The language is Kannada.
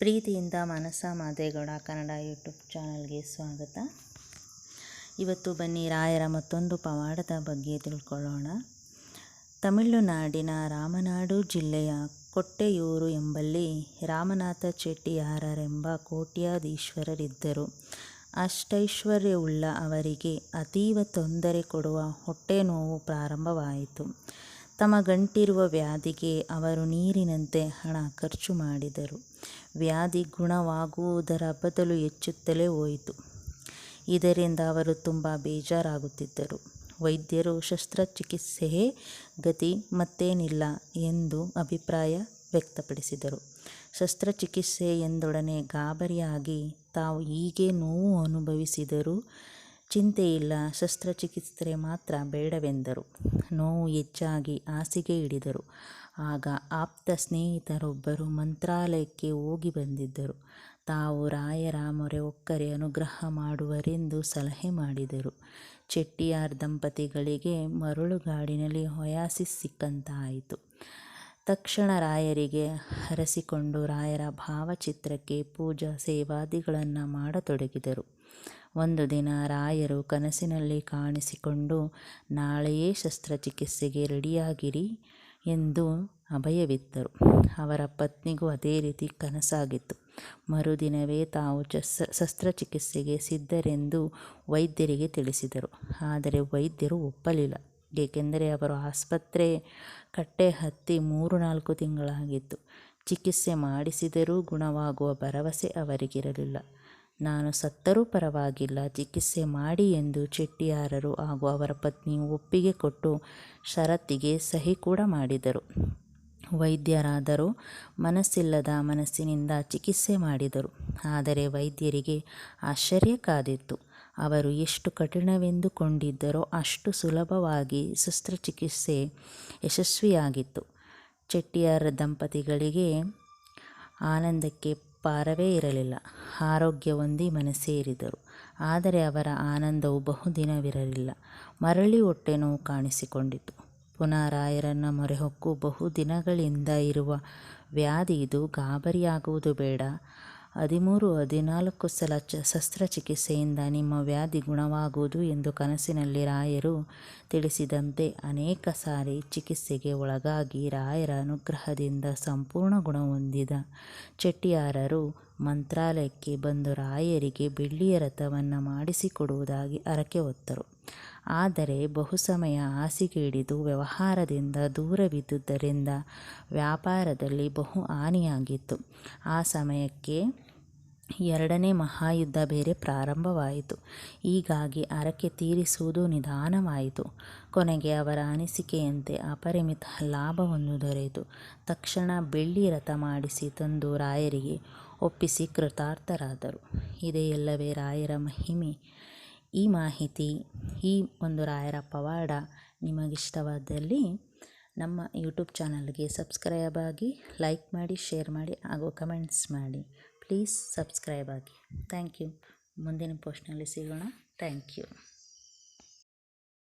ಪ್ರೀತಿಯಿಂದ ಮನಸ ಮಾದೇಗೌಡ ಕನ್ನಡ ಯೂಟ್ಯೂಬ್ ಚಾನಲ್ಗೆ ಸ್ವಾಗತ. ಇವತ್ತು ಬನ್ನಿ ರಾಯರ ಮತ್ತೊಂದು ಪವಾಡದ ಬಗ್ಗೆ ತಿಳ್ಕೊಳ್ಳೋಣ. ತಮಿಳುನಾಡಿನ ರಾಮನಾಡು ಜಿಲ್ಲೆಯ ಕೊಟ್ಟೆಯೂರು ಎಂಬಲ್ಲಿ ರಾಮನಾಥ ಚೆಟ್ಟಿಯಾರರೆಂಬ ಕೋಟ್ಯಾಧೀಶ್ವರರಿದ್ದರು. ಅಷ್ಟೈಶ್ವರ್ಯವುಳ್ಳ ಅವರಿಗೆ ಅತೀವ ತೊಂದರೆ ಕೊಡುವ ಹೊಟ್ಟೆ ನೋವು ಪ್ರಾರಂಭವಾಯಿತು. ತಮ್ಮ ಗಂಟಿರುವ ವ್ಯಾಧಿಗೆ ಅವರು ನೀರಿನಂತೆ ಹಣ ಖರ್ಚು ಮಾಡಿದರು. ವ್ಯಾಧಿ ಗುಣವಾಗುವುದರ ಬದಲು ಹೆಚ್ಚುತ್ತಲೇ ಹೋಯಿತು. ಇದರಿಂದ ಅವರು ತುಂಬ ಬೇಜಾರಾಗುತ್ತಿದ್ದರು. ವೈದ್ಯರು ಶಸ್ತ್ರಚಿಕಿತ್ಸೆಯೇ ಗತಿ ಮತ್ತೇನಿಲ್ಲ ಎಂದು ಅಭಿಪ್ರಾಯ ವ್ಯಕ್ತಪಡಿಸಿದರು. ಶಸ್ತ್ರಚಿಕಿತ್ಸೆ ಎಂದೊಡನೆ ಗಾಬರಿಯಾಗಿ ತಾವು ಹೀಗೆ ನೋವು ಅನುಭವಿಸಿದರೂ ಚಿಂತೆಯಿಲ್ಲ ಶಸ್ತ್ರಚಿಕಿತ್ಸೆ ಮಾತ್ರ ಬೇಡವೆಂದರು. ನೋವು ಹೆಚ್ಚಾಗಿ ಹಾಸಿಗೆ ಹಿಡಿದರು. ಆಗ ಆಪ್ತ ಸ್ನೇಹಿತರೊಬ್ಬರು ಮಂತ್ರಾಲಯಕ್ಕೆ ಹೋಗಿ ಬಂದಿದ್ದರು. ತಾವು ರಾಯರ ಮೊರೆ ಒಕ್ಕರೆ ಅನುಗ್ರಹ ಮಾಡುವರೆಂದು ಸಲಹೆ ಮಾಡಿದರು. ಚೆಟ್ಟಿಯಾರ್ ದಂಪತಿಗಳಿಗೆ ಮರಳುಗಾಡಿನಲ್ಲಿ ಹೊಯಾಸಿಸ್ ಸಿಕ್ಕಂತಾಯಿತು. ತಕ್ಷಣ ರಾಯರಿಗೆ ಹರಸಿಕೊಂಡು ರಾಯರ ಭಾವಚಿತ್ರಕ್ಕೆ ಪೂಜಾ ಸೇವಾದಿಗಳನ್ನು ಮಾಡತೊಡಗಿದರು. ಒಂದು ದಿನ ರಾಯರು ಕನಸಿನಲ್ಲಿ ಕಾಣಿಸಿಕೊಂಡು, ನಾಳೆಯೇ ಶಸ್ತ್ರಚಿಕಿತ್ಸೆಗೆ ರೆಡಿಯಾಗಿರಿ ಎಂದು ಅಭಯವಿತ್ತರು ಅವರ ಪತ್ನಿಗೂ ಅದೇ ರೀತಿ ಕನಸಾಗಿತ್ತು. ಮರುದಿನವೇ ತಾವು ಚಸ್ ಶಸ್ತ್ರಚಿಕಿತ್ಸೆಗೆ ಸಿದ್ಧರೆಂದು ವೈದ್ಯರಿಗೆ ತಿಳಿಸಿದರು. ಆದರೆ ವೈದ್ಯರು ಒಪ್ಪಲಿಲ್ಲ. ಏಕೆಂದರೆ ಅವರು ಆಸ್ಪತ್ರೆ ಕಟ್ಟೆ ಹತ್ತಿ ಮೂರು ನಾಲ್ಕು ತಿಂಗಳಾಗಿತ್ತು. ಚಿಕಿತ್ಸೆ ಮಾಡಿಸಿದರೂ ಗುಣವಾಗುವ ಭರವಸೆ ಅವರಿಗಿರಲಿಲ್ಲ. ನಾನು ಸತ್ತರೂ ಪರವಾಗಿಲ್ಲ, ಚಿಕಿತ್ಸೆ ಮಾಡಿ ಎಂದು ಚೆಟ್ಟಿಯಾರರು ಹಾಗೂ ಅವರ ಪತ್ನಿ ಒಪ್ಪಿಗೆ ಕೊಟ್ಟು ಷರತ್ತಿಗೆ ಸಹಿ ಕೂಡ ಮಾಡಿದರು. ವೈದ್ಯರಾದರೂ ಮನಸ್ಸಿಲ್ಲದ ಮನಸ್ಸಿನಿಂದ ಚಿಕಿತ್ಸೆ ಮಾಡಿದರು. ಆದರೆ ವೈದ್ಯರಿಗೆ ಆಶ್ಚರ್ಯ ಕಾದಿತ್ತು. ಅವರು ಎಷ್ಟು ಕಠಿಣವೆಂದುಕೊಂಡಿದ್ದರೋ ಅಷ್ಟು ಸುಲಭವಾಗಿ ಶಸ್ತ್ರಚಿಕಿತ್ಸೆ ಯಶಸ್ವಿಯಾಗಿತ್ತು. ಚೆಟ್ಟಿಯಾರ ದಂಪತಿಗಳಿಗೆ ಆನಂದಕ್ಕೆ ಪಾರವೇ ಇರಲಿಲ್ಲ. ಆರೋಗ್ಯ ಹೊಂದಿ ಮನಸ್ಸೇರಿದರು. ಆದರೆ ಅವರ ಆನಂದವು ಬಹುದಿನವಿರಲಿಲ್ಲ. ಮರಳಿ ಹೊಟ್ಟೆ ನೋವು ಕಾಣಿಸಿಕೊಂಡಿತು. ಪುನಃ ರಾಯರನ್ನ ಮೊರೆಹೊಕ್ಕು ಬಹುದಿನಗಳಿಂದ ಇರುವ ವ್ಯಾಧಿ ಇದು ಗಾಬರಿಯಾಗುವುದು ಬೇಡ. ಹದಿಮೂರು, ಹದಿನಾಲ್ಕು ಸಲ ಚ, ಶಸ್ತ್ರಚಿಕಿತ್ಸೆಯಿಂದ ನಿಮ್ಮ ವ್ಯಾಧಿ ಗುಣವಾಗುವುದು ಎಂದು ಕನಸಿನಲ್ಲಿ ರಾಯರು ತಿಳಿಸಿದಂತೆ ಅನೇಕ ಸಾರಿ ಚಿಕಿತ್ಸೆಗೆ ಒಳಗಾಗಿ ರಾಯರ ಅನುಗ್ರಹದಿಂದ ಸಂಪೂರ್ಣ ಗುಣ ಹೊಂದಿದ ಚೆಟ್ಟಿಯಾರರು ಮಂತ್ರಾಲಯಕ್ಕೆ ಬಂದು ರಾಯರಿಗೆ ಬೆಳ್ಳಿಯ ರಥವನ್ನು ಮಾಡಿಸಿಕೊಡುವುದಾಗಿ ಹರಕೆ ಹೊತ್ತರು. ಆದರೆ ಬಹು ಸಮಯ ಹಿಡಿದು ವ್ಯವಹಾರದಿಂದ ದೂರವಿದ್ದುದರಿಂದ ವ್ಯಾಪಾರದಲ್ಲಿ ಬಹು ಹಾನಿಯಾಗಿತ್ತು. ಆ ಸಮಯಕ್ಕೆ ಎರಡನೇ ಮಹಾಯುದ್ಧ ಬೇರೆ ಪ್ರಾರಂಭವಾಯಿತು. ಹೀಗಾಗಿ ಹರಕೆ ತೀರಿಸುವುದು ನಿಧಾನವಾಯಿತು. ಕೊನೆಗೆ ಅವರ ಅನಿಸಿಕೆಯಂತೆ ಅಪರಿಮಿತ ಲಾಭವನ್ನು ದೊರೆಯಿತು. ತಕ್ಷಣ ಬೆಳ್ಳಿ ರಥ ಮಾಡಿಸಿ ತಂದು ರಾಯರಿಗೆ ಒಪ್ಪಿಸಿ ಕೃತಾರ್ಥರಾದರು. ಇದೆಯಲ್ಲವೇ ರಾಯರ ಮಹಿಮೆ. ಈ ಮಾಹಿತಿ ಈ ಒಂದು ರಾಯರ ಪವಾಡ ನಿಮಗಿಷ್ಟವಾದಲ್ಲಿ ನಮ್ಮ ಯೂಟ್ಯೂಬ್ ಚಾನಲ್ಗೆ ಸಬ್ಸ್ಕ್ರೈಬ್ ಆಗಿ ಲೈಕ್ ಮಾಡಿ, ಶೇರ್ ಮಾಡಿ, ಹಾಗೂ ಕಮೆಂಟ್ಸ್ ಮಾಡಿ. ಪ್ಲೀಸ್ ಸಬ್ಸ್ಕ್ರೈಬ್ ಆಗಿ. Thank you. ಮುಂದಿನ ಪೋಸ್ಟ್ನಲ್ಲಿ ಸಿಗೋಣ. Thank you.